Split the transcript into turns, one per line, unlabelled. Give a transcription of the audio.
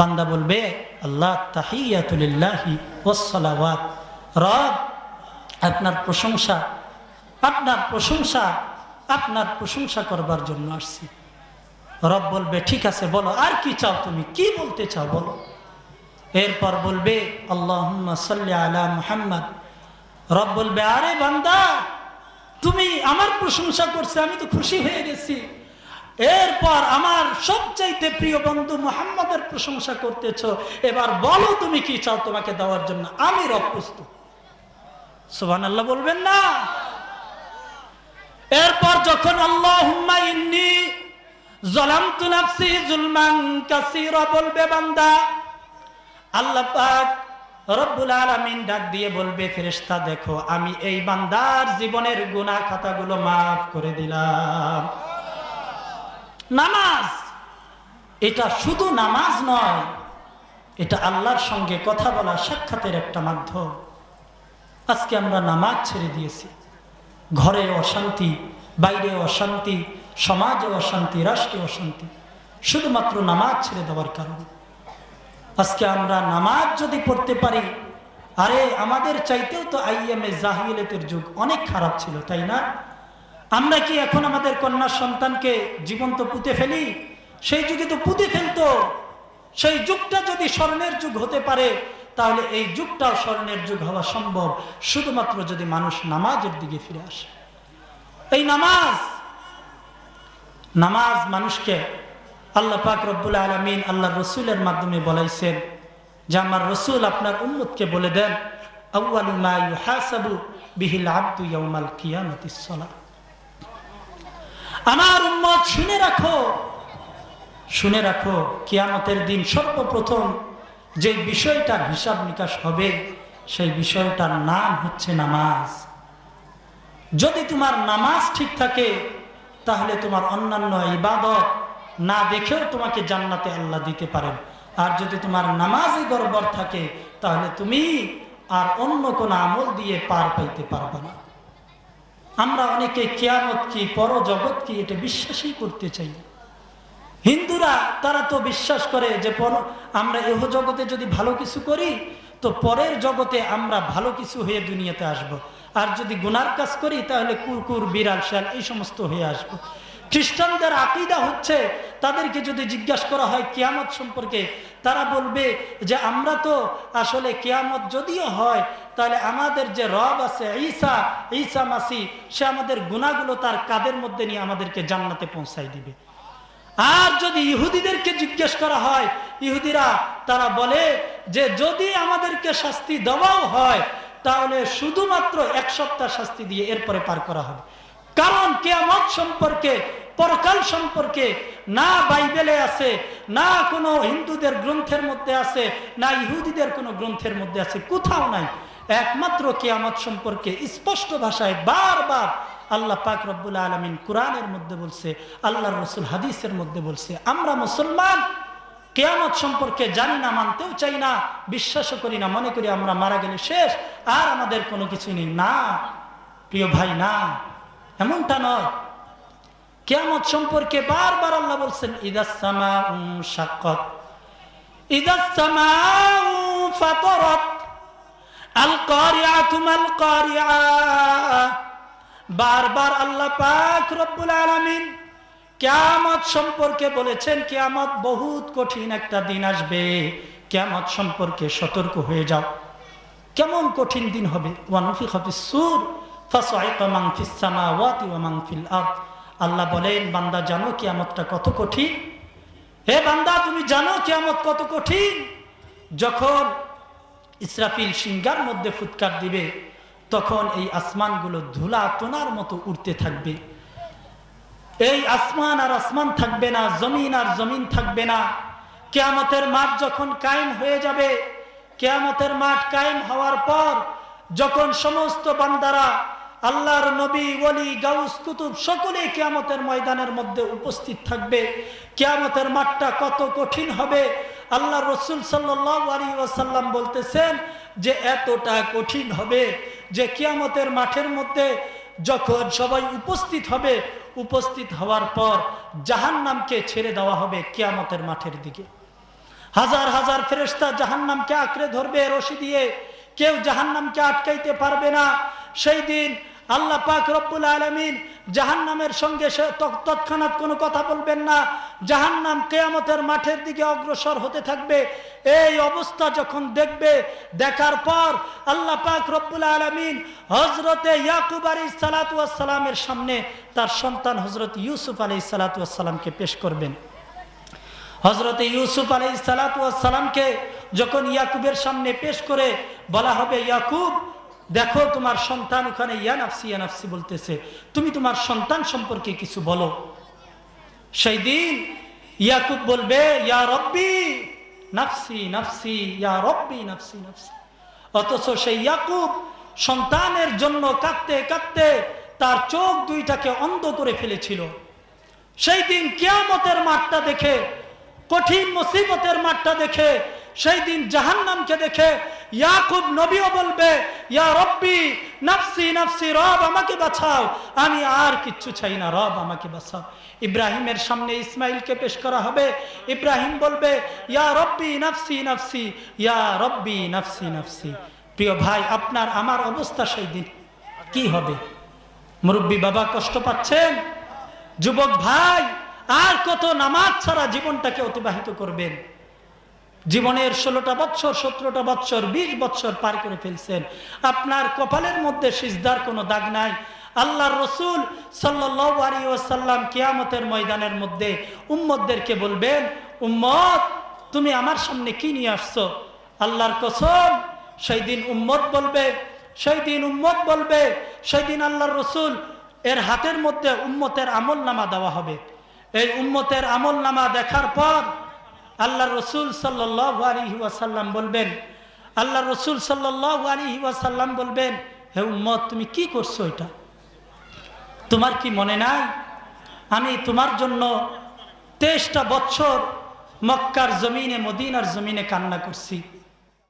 বান্দা বলবে, আল্লাহ তাহিয়াতুলিল্লাহি ওসালাওয়াত রব, আপনার প্রশংসা আপনার প্রশংসা আপনার প্রশংসা করবার জন্য আসছি। রব বলবে, ঠিক আছে, বলো, আর কি চাও তুমি? কি বলতে চাও, বলো? এরপর বলবে আল্লাহ আলা মুহাম্মদ। রব বলবে, আরে বান্দা, তুমি আমার প্রশংসা করছে, আমি তো খুশি হয়ে গেছি। এরপর আমার সবচাইতে প্রিয় বন্ধু মোহাম্মদের প্রশংসা করতেছ। এবার বলো তুমি কি চাও তোমাকে দেওয়ার জন্য? আমি রব প্রস্তুত। সুবান আল্লাহ বলবেন না। এরপর যখন আল্লাহ ইন্নি দেখো, আমি এই বান্দার জীবনের গুনাহ খাতাগুলো মাফ করে দিলাম। নামাজ। এটা শুধু নামাজ নয়, এটা আল্লাহর সঙ্গে কথা বলা সাক্ষাতের একটা মাধ্যম। আজকে আমরা নামাজ ছেড়ে দিয়েছি। ঘরে অশান্তি, বাইরে অশান্তি, সমাজে অশান্তি, রাষ্ট্রে অশান্তি, শুধুমাত্র নামাজ ছেড়ে দেওয়ার কারণে। আজকে আমরা নামাজ যদি পড়তে পারি, আরে আমাদের চাইতেও তো আইএমএ জাহিলেতের যুগ অনেক খারাপ ছিল, তাই না? আমরা কি এখন আমাদের কন্যা সন্তানকে জীবন্ত পুঁতে ফেলি? সেই যুগে তো পুঁতে ফেলতো। সেই যুগটা যদি স্বর্ণের যুগ হতে পারে, তাহলে এই যুগটাও স্বর্ণের যুগ হওয়া সম্ভব। শুধুমাত্র যদি মানুষ নামাজের দিকে ফিরে আসে। এই নামাজ নামাজ মানুষকে আল্লাহ পাক রব্বুল আলমিন আল্লাহ রসুলের মাধ্যমে বলাইছেন যে, আমার রসুল আপনার উম্মতকে বলে দেন আউ্বালু মা ইউহাসাবু বিহিল আব্দু ইয়াউমাল কিয়ামতিস সালাহ। আমার উম্মত শুনে রাখো। শুনে রাখো, কিয়ামতের দিন সর্বপ্রথম যে বিষয়টার হিসাব নিকাশ হবে, সেই বিষয়টার নাম হচ্ছে নামাজ। যদি তোমার নামাজ ঠিক থাকে, তাহলে তোমার অন্যান্য ইবাদত না দেখেও তোমাকে জান্নাতে আল্লাহ দিতে পারেন। আর যদি তোমার নামাজই গড়বড় থাকে, তাহলে তুমি আর অন্য কোনো আমল দিয়ে পার পাইতে পারবে না। আমরা অনেকে কেয়ামত কি পর জগৎ কি, এটা বিশ্বাসই করতে চাই। হিন্দুরা, তারা তো বিশ্বাস করে যে পর আমরা এহ জগতে যদি ভালো কিছু করি, তো পরের জগতে আমরা ভালো কিছু হয়ে দুনিয়াতে আসব। আর যদি গুনার কাজ করি, তাহলে কুকুর, বিড়াল, শ্যাল, এই সমস্ত হয়ে আসব। খ্রিস্টানদের আকিদা হচ্ছে তাদেরকে যদি জিজ্ঞাসা করা হয় কিয়ামত সম্পর্কে, তারা বলবে যে আমরা তো আসলে কিয়ামত যদিও হয়, তাহলে আমাদের যে রব আছে ঈসা ঈসা মাসি, সে আমাদের গুণাগুলো তার কাদের মধ্যে নিয়ে আমাদেরকে জান্নাতে পৌঁছাই দিবে? আর যদি ইহুদিদেরকে জিজ্ঞেস করা হয়, ইহুদিরা তারা বলে যে যদি আমাদেরকে শাস্তি দেওয়াও হয়, তাহলে শুধুমাত্র এক সপ্তাহ শাস্তি দিয়ে এরপরে পার করা হবে। কারণ কেয়ামত সম্পর্কে পরকাল সম্পর্কে না বাইবেলে আছে, না কোনো হিন্দুদের গ্রন্থের মধ্যে আছে, না ইহুদিদের কোনো গ্রন্থের মধ্যে আছে, কোথাও নাই। একমাত্র কেয়ামত সম্পর্কে স্পষ্ট ভাষায় বারবার আল্লাহ পাক রব্বুল আলমিন কোরআনের মধ্যে বলছে আল্লাহ রসুল হাদিসের মধ্যে বলছে, আমরা মুসলমান, কেয়ামত সম্পর্কে জানি না, মানতেও চাই না, বিশ্বাসও করি না, মনে করি আমরা মারা গেলে শেষ, আর আমাদের কোনো কিছু নেই। না, প্রিয় ভাই, না, এমনটা নয়। কেয়ামত সম্পর্কে বারবার আল্লাহ বলছেন ইদাসমা শাকত ইদাসমা ফাতরত, আল কারিয়া তুমাল কারিয়া বারবার আল্লাহ পাক রব্বুল আলামিন কেয়ামত সম্পর্কে বলেছেন, কেয়ামত বহুত কঠিন একটা দিন আসবে। কেয়ামত সম্পর্কে সতর্ক হয়ে যাও। কেমন কঠিন দিন হবে? ওয়ানফি হাফিস সুর ফাসাইকা মান ফিস সামাওয়াতি ওয়া মান ফিল আল্লাহ বলেন, বান্দা জানো কিয়ামতটা কত কঠিন? হে বান্দা, তুমি জানো কিয়ামত কত কঠিন? যখন ইসরাফিল সিংগার মধ্যে ফুৎকার দিবে, তখন এই আসমানগুলো ধুলা তোনার মতো উঠতে থাকবে। এই আসমান আর আসমান থাকবে না, জমিন আর জমিন থাকবে না। কেয়ামতের মাঠ যখন কায়েম হয়ে যাবে, কেয়ামতের মাঠ কায়েম হওয়ার পর যখন সমস্ত বান্দারা আল্লাহর নবী, ওলি, গাউস, কুতুব সকলে কেয়ামতের ময়দানের মধ্যে উপস্থিত থাকবে। কেয়ামতের মাঠটা কত কঠিন হবে? আল্লাহ রসুল সাল্লাহ আলী ওয়াসাল্লাম বলতেছেন যে এতটা কঠিন হবে যে কিয়ামতের মাঠের মধ্যে যখন সবাই উপস্থিত হবে, উপস্থিত হওয়ার পর জাহান নামকে ছেড়ে দেওয়া হবে কিয়ামতের মাঠের দিকে। হাজার হাজার ফেরেস্তা জাহান্নামকে আঁকড়ে ধরবে, রশি দিয়ে। কেউ জাহান্নামকে আটকাইতে পারবে না। সেই দিন আল্লাহ পাক রব্বুল আলমিন জাহান্নামের সঙ্গে সে তৎক্ষণাৎ কোনো কথা বলবেন না। জাহান্নাম কেয়ামতের মাঠের দিকে অগ্রসর হতে থাকবে। এই অবস্থা যখন দেখবে, দেখার পর আল্লাহ পাক রব্বুল আলমিন হজরতে ইয়াকুব আলী সালাতামের সামনে তার সন্তান হজরত ইউসুফ আলী সালাতামকে পেশ করবেন। হজরতে ইউসুফ আলাই সালাতামকে যখন ইয়াকুবের সামনে পেশ করে বলা হবে, ইয়াকুব দেখো তোমার সন্তান ওখানে, ইয়া নাফসি ইয়া নাফসি বলতেছে, তুমি তোমার সন্তান সম্পর্কে কিছু বলো। সেই দিন ইয়াকুব বলবে, ইয়া রব্বি, নাফসি নাফসি, ইয়া রব্বি, নাফসি নাফসি। অথচ সেই ইয়াকুব সন্তানের জন্য কাঁদতে কাঁদতে তার চোখ দুইটাকে অন্ধ করে ফেলেছিল। সেই দিন কিয়ামতের মাঠটা দেখে, কঠিন মুসিবতের মাঠটা দেখে সেই দিন জাহান্নামকে দেখে ইয়াকুব নবীও বলবে, ইয়া রব্বি, নাফসি নাফসি, রব আমাকে বাঁচাও। আমি আর কিচ্ছু চাই না, রব আমাকে বাঁচাও। ইব্রাহিমের সামনে ইসমাইলকে পেশ করা হবে। ইব্রাহিম বলবে, ইয়া রব্বি, নাফসি নাফসি, ইয়া রব্বি, নাফসি নাফসি। প্রিয় ভাই, আপনার, আমার অবস্থা সেই দিন। কি হবে? মুরব্বী বাবা কষ্ট পাচ্ছেন? যুবক ভাই, আর কত নামাজ ছাড়া জীবনটাকে অতিবাহিত করবেন? জীবনের ষোলোটা বৎসর, সতেরোটা বৎসর, বিশ বৎসর পার করে ফেলছেন। আপনার কপালের মধ্যে সিজদার কোনো দাগ নাই। আল্লাহর রসুল সাল্লাহ আলী ওসাল্লাম কিয়ামতের ময়দানের মধ্যে উম্মদদেরকে বলবেন, উম্মত, তুমি আমার সামনে কি নিয়ে আসছো? আল্লাহর কসম, সেই দিন উম্মত বলবে, সেই দিন উম্মত বলবে, সেই দিন আল্লাহর রসুল এর হাতের মধ্যে উম্মতের আমল নামা দেওয়া হবে। এই উম্মতের আমল নামা দেখার পর আল্লাহ রসুল সাল্লাহ আলহি বলবেন, আল্লাহ রসুল সাল্লাহ আলহি ওয়াসাল্লাম বলবেন, হে উম্মত, তুমি কি করছ এটা? তোমার কি মনে নাই? আমি তোমার জন্য তেইশটা বছর মক্কার জমিনে, মদিনার জমিনে কান্না করছি।